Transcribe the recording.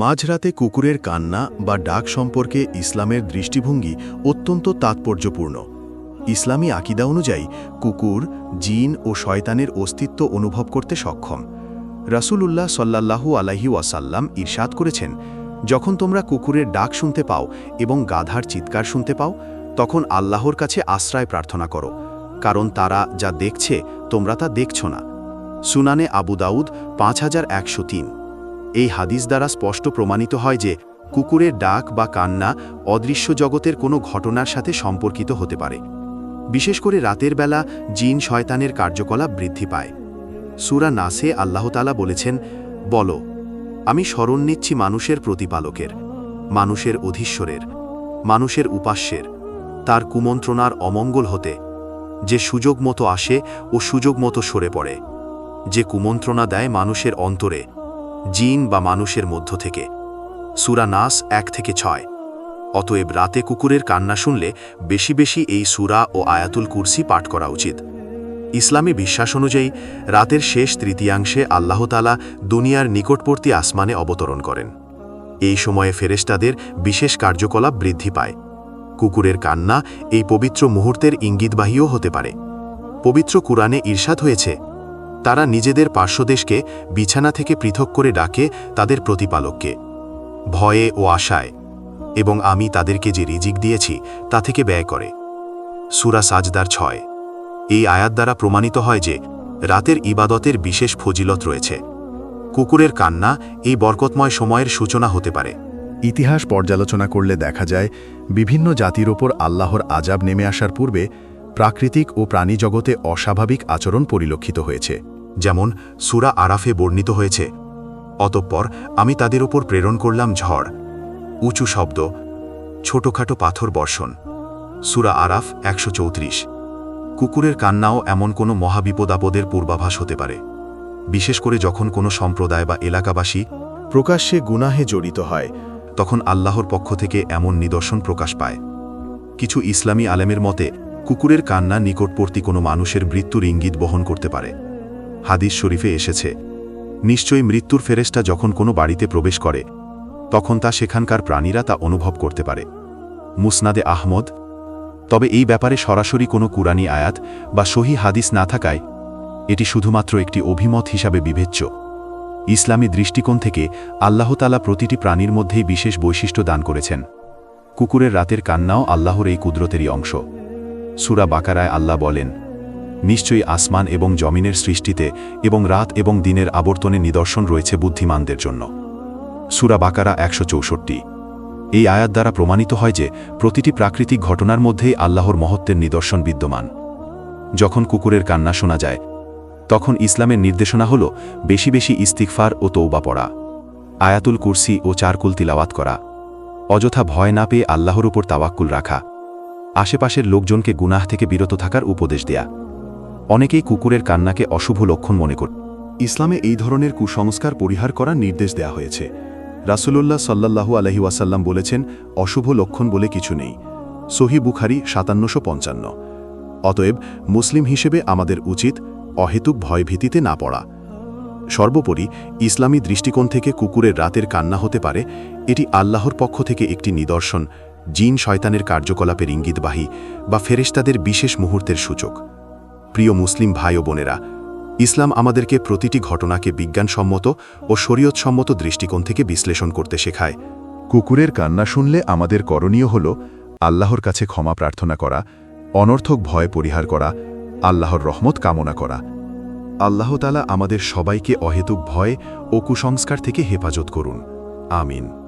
মাঝরাতে কুকুরের কান্না বা ডাক সম্পর্কে ইসলামের দৃষ্টিভঙ্গি অত্যন্ত তাৎপর্যপূর্ণ। ইসলামী আকিদা অনুযায়ী, কুকুর, জিন ও শয়তানের অস্তিত্ব অনুভব করতে সক্ষম। রাসূলুল্লাহ সাল্লাল্লাহু আলাইহি ওয়াসাল্লাম ইরশাদ করেছেন, যখন তোমরা কুকুরের ডাক শুনতে পাও এবং গাধার চিৎকার শুনতে পাও, তখন আল্লাহর কাছে আশ্রয় প্রার্থনা করো, কারণ তারা যা দেখছে তোমরা তা দেখছ না। সুনানে আবু দাউদ পাঁচ হাজার একশো তিন। এই হাদিস দ্বারা স্পষ্ট প্রমাণিত হয় যে কুকুরের ডাক বা কান্না অদৃশ্য জগতের কোনো ঘটনার সাথে সম্পর্কিত হতে পারে। বিশেষ করে রাতের বেলা জিন শয়তানের কার্যকলাপ বৃদ্ধি পায়। সুরা নাসে আল্লাহতালা বলেছেন, বলো, আমি স্মরণ নিচ্ছি মানুষের প্রতিপালকের, মানুষের অধীশ্বরের, মানুষের উপাস্যের, তার কুমন্ত্রণার অমঙ্গল হতে, যে সুযোগ মতো আসে ও সুযোগ মতো সরে পড়ে, যে কুমন্ত্রণা দেয় মানুষের অন্তরে জিন বা মানুষের মধ্য থেকে। সুরা নাস এক থেকে ছয়। অতএব রাতে কুকুরের কান্না শুনলে বেশি বেশি এই সুরা ও আয়াতুল কুরসি পাঠ করা উচিত। ইসলামী বিশ্বাস অনুযায়ী রাতের শেষ তৃতীয়াংশে আল্লাহতালা দুনিয়ার নিকটবর্তী আসমানে অবতরণ করেন। এই সময়ে ফেরেস্তাদের বিশেষ কার্যকলাপ বৃদ্ধি পায়। কুকুরের কান্না এই পবিত্র মুহূর্তের ইঙ্গিতবাহীও হতে পারে। পবিত্র কুরআনে ঈর্ষাদ হয়েছে তারা নিজেদের পার্শ্বদেশকে বিছানা থেকে পৃথক করে ডাকে তাদের প্রতিপালককে। ভয়ে ও আশায়, এবং আমি তাদেরকে যে রিজিক দিয়েছি, তা থেকে ব্যয় করে। সুরা সাজদার ছয়। এই আয়াত দ্বারা প্রমাণিত হয় যে, রাতের ইবাদতের বিশেষ ফজিলত রয়েছে। কুকুরের কান্না এই বরকতময় সময়ের সূচনা হতে পারে। ইতিহাস পর্যালোচনা করলে দেখা যায়, বিভিন্ন জাতির ওপর আল্লাহর আজাব নেমে আসার পূর্বে প্রাকৃতিক ও প্রাণী জগতে অস্বাভাবিক আচরণ পরিলক্ষিত হয়েছে, যেমন সুরা আরাফে বর্ণিত হয়েছে, অতঃপর আমি তাদের ওপর প্রেরণ করলাম ঝড়, উঁচু শব্দ, ছোটখাটো পাথর বর্ষণ। সুরা আরাফ একশো চৌত্রিশ। কুকুরের কান্নাও এমন কোনো মহাবিপদাপদের পূর্বাভাস হতে পারে, বিশেষ করে যখন কোনো সম্প্রদায় বা এলাকাবাসী প্রকাশ্যে গুনাহে জড়িত হয়, তখন আল্লাহর পক্ষ থেকে এমন নিদর্শন প্রকাশ পায়। কিছু ইসলামী আলেমের মতে কুকুরের কান্না নিকটবর্তী কোনো মানুষের মৃত্যুর ইঙ্গিত বহন করতে পারে। হাদিস শরীফে এসেছে, নিশ্চয়ই মৃত্যুর ফেরেস্টা যখন কোনো বাড়িতে প্রবেশ করে, তখন তা সেখানকার প্রাণীরা তা অনুভব করতে পারে। মুসনাদে আহমদ, তবে এই ব্যাপারে সরাসরি কোনো কুরানি আয়াত বা সহি হাদিস না থাকায়, এটি শুধুমাত্র একটি অভিমত হিসাবে বিবেচ্য। ইসলামী দৃষ্টিকোণ থেকে আল্লাহতালা প্রতিটি প্রাণীর মধ্যেই বিশেষ বৈশিষ্ট্য দান করেছেন। কুকুরের রাতের কান্নাও আল্লাহর এই কুদরতেরই অংশ। সুরা বাকারায় আল্লাহ বলেন, নিশ্চয়ই আসমান এবং জমিনের সৃষ্টিতে এবং রাত এবং দিনের আবর্তনে নিদর্শন রয়েছে বুদ্ধিমানদের জন্য। সুরা বাকারা একশো চৌষট্টি। এই আয়াত দ্বারা প্রমাণিত হয় যে প্রতিটি প্রাকৃতিক ঘটনার মধ্যেই আল্লাহর মহত্বের নিদর্শন বিদ্যমান। যখন কুকুরের কান্না শোনা যায়, তখন ইসলামের নির্দেশনা হল বেশি বেশি ইস্তিকফার ও তৌবা পড়া, আয়াতুল কুরসি ও চারকুল তিলাওয়াত করা, অযথা ভয় না পেয়ে আল্লাহর উপর তাওয়াক্কুল রাখা। আশেপাশের লোকজনকে গুনাহ থেকে বিরত থাকার উপদেশ দেয়া। অনেকেই কুকুরের কান্নাকে অশুভ লক্ষণ মনে কর ইসলামে এই ধরনের কুসংস্কার পরিহার করার নির্দেশ দেয়া হয়েছে। রাসুলুল্লাহ সাল্লাল্লাহু আলহি ওয়াসাল্লাম বলেছেন, অশুভ লক্ষণ বলে কিছু নেই। সহি বুখারি সাতান্নশো পঞ্চান্ন। অতএব মুসলিম হিসেবে আমাদের উচিত অহেতুক ভয়ভীতিতে না পড়া। সর্বোপরি ইসলামী দৃষ্টিকোণ থেকে কুকুরের রাতের কান্না হতে পারে, এটি আল্লাহর পক্ষ থেকে একটি নিদর্শন জিন শয়তানের কার্যকলাপের ইঙ্গিতবাহী বা ফেরেশতাদের বিশেষ মুহূর্তের সূচক। প্রিয় মুসলিম ভাই ও বোনেরা, ইসলাম আমাদেরকে প্রতিটি ঘটনাকে বিজ্ঞানসম্মত ও শরীয়তসম্মত দৃষ্টিকোণ থেকে বিশ্লেষণ করতে শেখায়। কুকুরের কান্না শুনলে আমাদের করণীয় হল আল্লাহর কাছে ক্ষমা প্রার্থনা করা, অনর্থক ভয় পরিহার করা, আল্লাহর রহমত কামনা করা। আল্লাহতালা আমাদের সবাইকে অহেতুক ভয় ও কুসংস্কার থেকে হেফাজত করুন। আমিন।